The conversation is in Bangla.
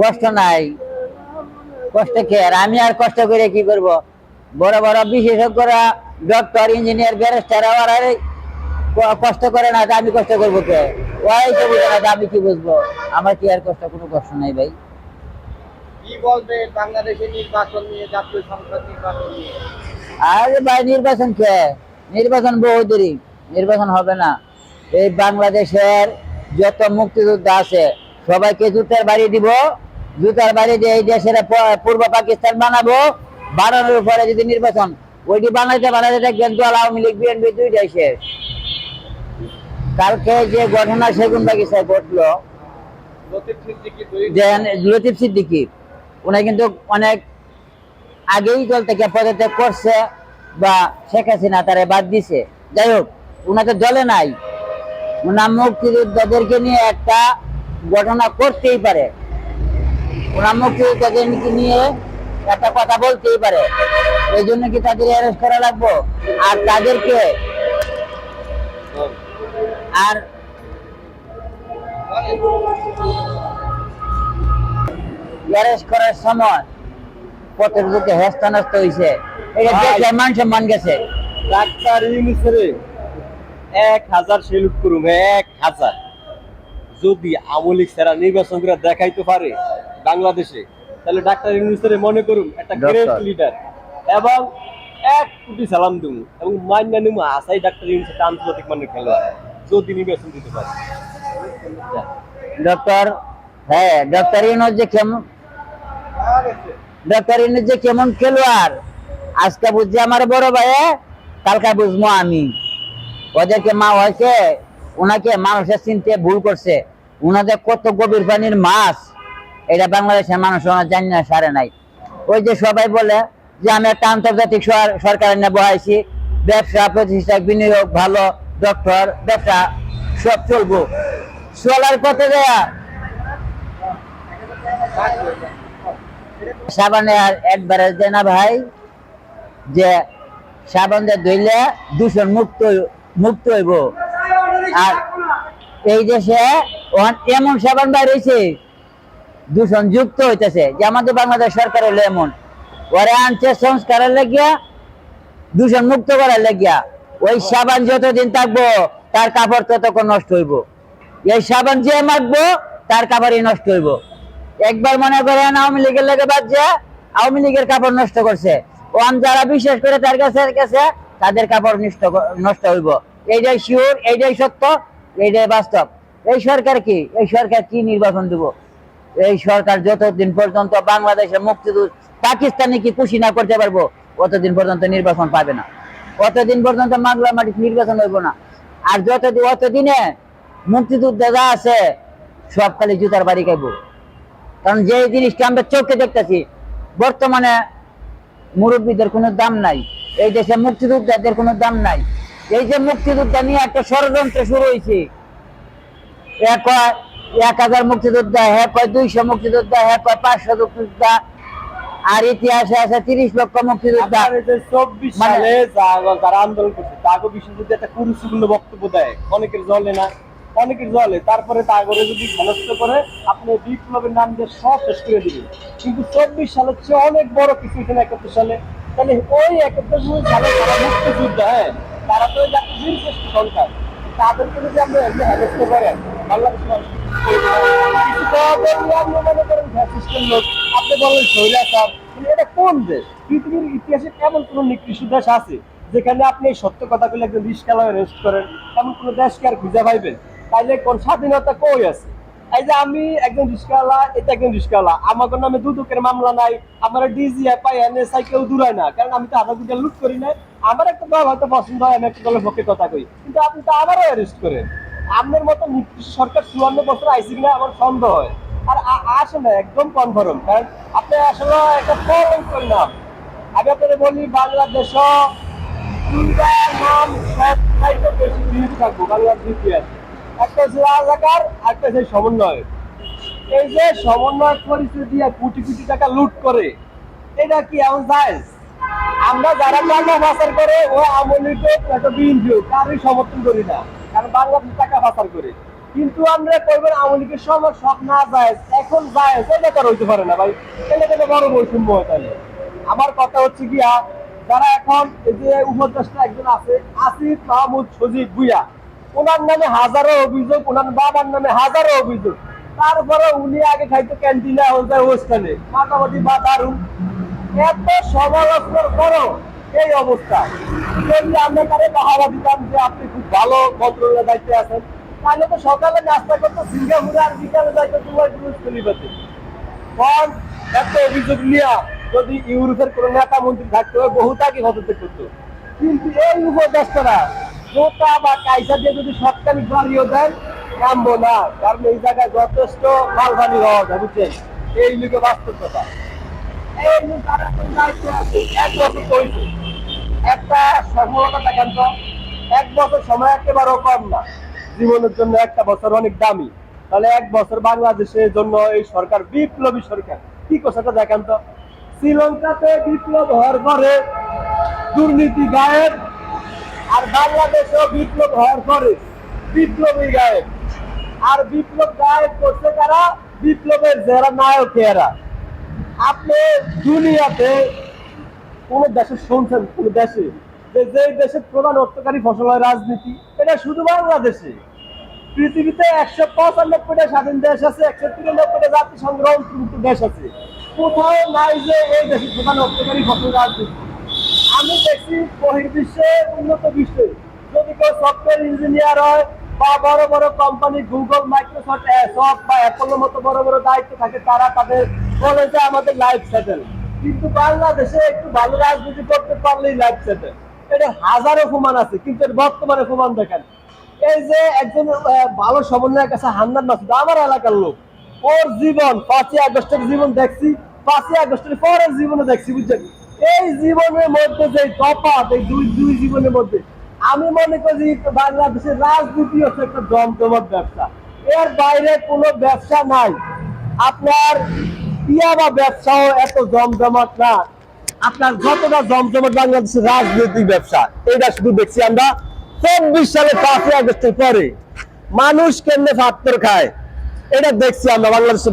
কষ্ট নাই। কষ্ট কে? আর আমি আর কষ্ট করে কি করব? বড় বড় বিশেষজ্ঞরা ডক্টর ইঞ্জিনিয়ার ব্যারিস্টার আর কষ্ট করে না আমি কষ্ট করব কে? ওই তো বুঝে না আমি কি বুঝব? আমার কি আর কষ্ট কোনো কষ্ট নাই ভাই। আরে ভাই নির্বাচন কে? নির্বাচন বহু দেরি নির্বাচন হবে না। এই বাংলাদেশের যত মুক্তিযোদ্ধা আছে, সবাইকে জুতার বাড়ি দিব। জুতার বাড়ি দিয়ে এই দেশের পূর্ব পাকিস্তান বানাবো। বানানোর পরে যদি নির্বাচন, ওইটি বানাইতে বানাইতে দল আওয়ামী লীগ, বিএনপি দুইটাই শেষ। কালকে যে ঘটনা সেগুন বাগিচায় ঘটলো লতিফ সিদ্দিকী দুই কিন্তু অনেক আগেই দল থেকে পদত্যাগ করছে বা শেখ হাসিনা তারে বাদ দিছে। যাই হোক উনাকে দলে নাই। উনার মুক্তিযোদ্ধাদেরকে নিয়ে একটা ঘটনা করতেই পারে। উনার মুক্তিযোদ্ধাদেরকে নিয়ে একটা কথা বলতেই পারে। এই জন্য কি তাদের অ্যারেস্ট করা লাগবো? আর তাদেরকে আর অ্যারেস্ট করার সময় পথের দিকে হেস্তা হয়েছে এটা। দেখে মান সম্মান গেছে। ডাক্তার ইউনিসেরে এক হাজার সেলুট করুম এক হাজার। যদি আমলিক সেরা নির্বাচন করে দেখাইতে পারে বাংলাদেশে তাহলে ডাক্তার ইউনিসেরে মনে করুন একটা গ্রেট লিডার এবং এক কোটি সালাম দেবো এবং মান্য নিমু আসাই ডাক্তার ইউনিস একটা আন্তর্জাতিক মানের খেলোয়াড় যদি নির্বাচন দিতে পারে। ডক্টর হ্যাঁ ডক্টর ইউনুস যে কেমন ডাক্তার ইউনুস যে কেমন খেলোয়াড় আজকে বুঝছে আমার বড় ভাই কালকা বুঝব আমি। ওদেরকে মা হয়েছে ওনাকে মানুষের চিনতে ভুল করছে। ওনাদের কত গভীর পানির মাছ, এটা বাংলাদেশের মানুষ ওনার জানি না, সারে নাই। ওই যে সবাই বলে যে আমি একটা আন্তর্জাতিক সরকারের নিয়ে বহাইছি, ব্যবসা, প্রতিষ্ঠা, বিনিয়োগ, ভালো, ডক্টর, ব্যবসা, সব চলবো। চলার পথে দেয়া। সাবানে আর একবারে দেয় না ভাই, যে সাবান দিয়ে ধুইলে দূষণ মুক্ত মুক্ত হইব। আর এই দেশে এমন সাবান বাইরেছে দূষণ যুক্ত হইতেছে, যে আমাদের বাংলাদেশ সরকার হলো এমন। ওরা আনছে সংস্কারের লেগিয়া, দূষণ মুক্ত করার লেগিয়া। ওই সাবান যতদিন থাকব, তার কাপড় ততক্ষণ নষ্ট হইব। এই সাবান যে মাখবো, তার কাপড়ই নষ্ট হইব। একবার মনে করেন আওয়ামী লীগের লেগে বাজছে আওয়ামী লীগের কাপড় নষ্ট করছে। ওয়ান যারা বিশ্বাস করে তার কাছে কাছে তাদের কাপড় নষ্ট নষ্ট হইব। এইটাই শিওর, এইটাই সত্য, এইটাই বাস্তব। এই সরকার কি? এই সরকার কি নির্বাচন দিব? এই সরকার যতদিন পর্যন্ত বাংলাদেশের মুক্তিযুদ্ধ, পাকিস্তানি কি খুশি না করতে পারব, অতদিন পর্যন্ত নির্বাচন পাবে না। অতদিন পর্যন্ত মাগলা মাটি নির্বাচন হইব না। আর যতদিন অতদিনে মুক্তিযুদ্ধ যা আছে, সব খালি জুতার বাড়ি খাইব। কারণ যে জিনিসটা আমরা চোখে দেখতেছি, বর্তমানে মুরব্বীদের কোনো দাম নাই। এই দেশে মুক্তিযোদ্ধাদের কোনো দাম নাই। এই যে মুক্তিযোদ্ধা নিয়ে একটা ষড়যন্ত্র শুরু হয়েছে। এক এক হাজার মুক্তিযোদ্ধা হ্যাঁ কয় দুইশো মুক্তিযোদ্ধা হ্যাঁ কয় পাঁচশো মুক্তিযোদ্ধা আর ইতিহাসে আছে তিরিশ লক্ষ মুক্তিযোদ্ধা। চব্বিশ মানে- সালে যারা আন্দোলন করছে তাকে যদি একটা কুরুচিপূর্ণ বক্তব্য দেয়। অনেকের জলে না অনেকের জলে। তারপরে তাগরে যদি সমস্ত করে আপনি বিপ্লবের নাম দিয়ে সব শেষ করে দিবেন। কিন্তু চব্বিশ সালের চেয়ে অনেক বড় কিছু এখানে একাত্তর সালে। তাহলে ওই একাত্তর সালে যারা হ্যাঁ তারা তো জাতির বীরশ্রেষ্ঠ সরকার তাদেরকে যদি এমনি করেন বাংলাদেশের মানুষ কিছু আপনি মনে করেন ফ্যাসিস্টের লোক, আপনি বলেন স্বৈরাচার কিন্তু এটা কোন দেশ? পৃথিবীর ইতিহাসে এমন কোন নিকৃষ্ট দেশ আছে যেখানে আপনি এই সত্য কথাগুলো একজন রিস্কালায় রেস্ট করেন এমন কোন দেশকে আর খুঁজে পাইবেন তাইলে কোন স্বাধীনতা কই আছে? এই যে আমি একজন রিস্কাওয়ালা এটা একজন রিস্কাওয়ালা আমার নামে দুদকের মামলা নাই, আমার ডিজি এফআই এনএসআই কেউ দূরায় না। কারণ আমি তো আধা কোটি লুট করি না আমার একটা দল হয়তো পছন্দ হয়, আমি একটা দলের পক্ষে কথা কই। কিন্তু আপনি তো আমারও অ্যারেস্ট করেন। আপনার মতো সরকার চুয়ান্ন বছর আইসি কিনা আমার সন্দেহ হয়। আর আ- আসে না, একদম কনফার্ম। কারণ আপনি আসলে একটা ফলন পরিণাম আমি আপনাদের বলি, বাংলাদেশ নাম সব বেশি থাকব, বাংলাদেশ একটা হচ্ছে রাজাকার একটা হচ্ছে সমন্বয়। এই যে সমন্বয় পরিচয় দিয়ে কোটি কোটি টাকা লুট করে, এটা কি এমন যায় আমরা যারা টাকা পাচার করে, ও আমলিকে একটা বিএনপি কারোই সমর্থন করি না। কারণ বাংলাদেশ টাকা পাচার করে। কিন্তু আমরা কইবেন লীগের সময় সব না যায় এখন যায় এটা তো হইতে পারে না ভাই। এটা তো বড় বৈষম্য হয় তাহলে। আমার কথা হচ্ছে কি যারা এখন এই যে উপদেষ্টা একজন আছে, আসিফ মাহমুদ সজিব ভুইয়া ওনার নামে হাজারো অভিযোগ, ওনার বাবার নামে হাজারো অভিযোগ। তারপরে উনি আগে খাইতো ক্যান্টিনে যায় ওয়েস্টার্নে মাতামাতি বা দারুণ এত সমালোচনার করো এই অবস্থা। যদি আমরা তারে বাহাবা দিতাম যে আপনি খুব ভালো মন্ত্রণালয়ের দায়িত্বে আছেন, তাহলে তো সকালে নাস্তা করতো, সিঙ্গাপুরে আর বিকালে যাইতো দুবাই টুরিস ফেলিবাতে কারণ এত অভিযোগ নিয়ে যদি ইউরোপের কোনো নেতা মন্ত্রী থাকতো বহুত আগে পদত্যাগ করতো। কিন্তু এই উপদেষ্টারা জোতা বা কাইসা দিয়ে যদি সরকারি বাড়িও দেন নামবো না কারণ এই জায়গায় যথেষ্ট মালবানি হওয়া যায় বুঝছেন এই লিগে বাস্তব কথা এই যে তারা কোন দায়িত্বে আছে, এক বছর একটা সফলতা দেখেন তো। এক বছর সময় একেবারেও কম না। জীবনের জন্য একটা বছর অনেক দামি। তাহলে এক বছর বাংলাদেশের জন্য এই সরকার বিপ্লবী সরকার। কি কথাটা দেখেন তো? শ্রীলঙ্কাতে বিপ্লব হওয়ার পরে দুর্নীতি গায়েব আর বাংলাদেশেও বিপ্লব হওয়ার পরে বিপ্লবী গায়েব আর বিপ্লব গায়েব করছে কারা? বিপ্লবের যারা নায়ক এরা আপনি দুনিয়াতে কোন দেশে শুনছেন, কোন দেশে? যে যে দেশের প্রধান অর্থকারী ফসল হয় রাজনীতি, এটা শুধু বাংলাদেশে। পৃথিবীতে একশো পঁচানব্বইটা স্বাধীন দেশ আছে, একশো তিরানব্বইটা জাতিসংঘ অন্তর্ভুক্ত দেশ আছে। কোথাও নাই যে এই দেশের প্রধান অর্থকারী ফসল রাজনীতি। আমি দেখছি বহির্বিশ্বে উন্নত বিশ্বে। যদি কেউ সফটওয়্যার ইঞ্জিনিয়ার হয় বা বড় বড় কোম্পানি গুগল মাইক্রোসফট সব বা অ্যাপলের মতো বড় বড় দায়িত্ব থাকে, তারা তাদের যে আমাদের লাইফ সেটেল কিন্তু বাংলাদেশে একটু ভালো রাজনীতি করতে পারলেই লাইফ সেটেল এটা হাজারো প্রমাণ আছে, কিন্তু এর বর্তমানে প্রমাণ দেখেন। এই যে একজন ভালো সমন্বয়ের কাছে হান্নান মাসুদ, আমার এলাকার লোক। ওর জীবন পাঁচই আগস্টের জীবন দেখছি, পাঁচই আগস্টের পরের জীবনে দেখছি, বুঝছেন? এই জীবনের মধ্যে যে তফাৎ, এই দুই দুই জীবনের মধ্যে, আমি মনে করি বাংলাদেশের রাজনীতি হচ্ছে একটা জমজমাট ব্যবসা। এর বাইরে কোনো ব্যবসা নাই। আপনার ইয়াবা ব্যবসাও এত জমজমাট না। আপনার যতটা জমজমাট বাংলাদেশের রাজনৈতিক ব্যবসা এটা শুধু দেখছি আমরা। চব্বিশ সালে পাঁচই আগস্টের পরে মানুষ কেমনে ফাত্তর খায়, এটা দেখছি আমরা বাংলাদেশের